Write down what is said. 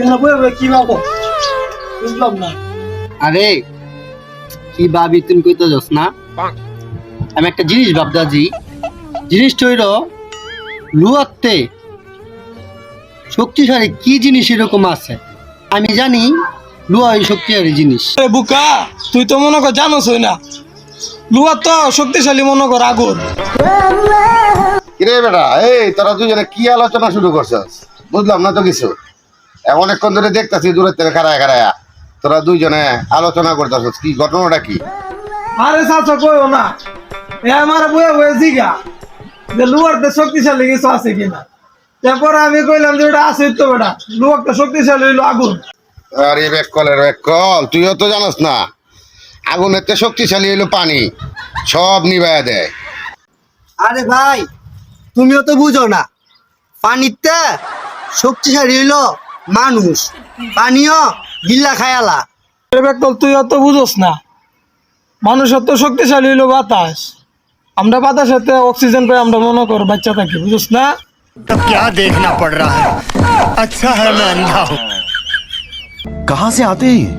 কি ভাবো? বুঝলাম না। আরে কি ভাবি তুমি কইতে যাস না? আমি একটা জিনিস ভাবদাজি জিনিসটা হইল লুয়াতে শক্তিশালী কি জিনিস এরকম আছে? আমি জানি লুয়া ওই শক্তিশালী জিনিস। বুকা তুই তো মনে কর জানোস না। লুয়া তো শক্তিশালী মনে কর আগুন। কিরে বেটা এই তোরা দুজনে কি আলোচনা শুরু করছস? বুঝলাম না তো কিছু। অনেকক্ষণ ধরে দেখতাছি দূরের থেকে খারায় খারায় তোরা দুইজনে আলোচনা করতেছস কি ঘটনাটা কি? আরে চাচা কইও না। এ আমার বয়ে বয়ে জিগা। যে লুয়ারতে শক্তিশালী কিছু আছে কিনা। তারপরে আমি কইলাম যে ওটা আছে তো বেটা। লুয়ারটা শক্তিশালী হইল আগুন। আরে বেক কলের বেক কল তুইও তো জানোস না। আগুনের তো শক্তিশালী হইল পানি। সব নিবাইয়া দেয়। আরে ভাই তুমিও তো বুঝো না। পানিতে শক্তিশালী হইল মানুষ পানিও গিল্লা খায়ালা বেকল তুই অত বুঝোস না মানুষের তো শক্তিশালী হইলো বাতাস আমরা বাতাসেতে অক্সিজেন পাই আমরা মনে কর বাচ্চা থাকি বুঝোস না तब क्या देखना पड़ रहा है अच्छा है मैं अंधा हूं कहां से आते हैं ये?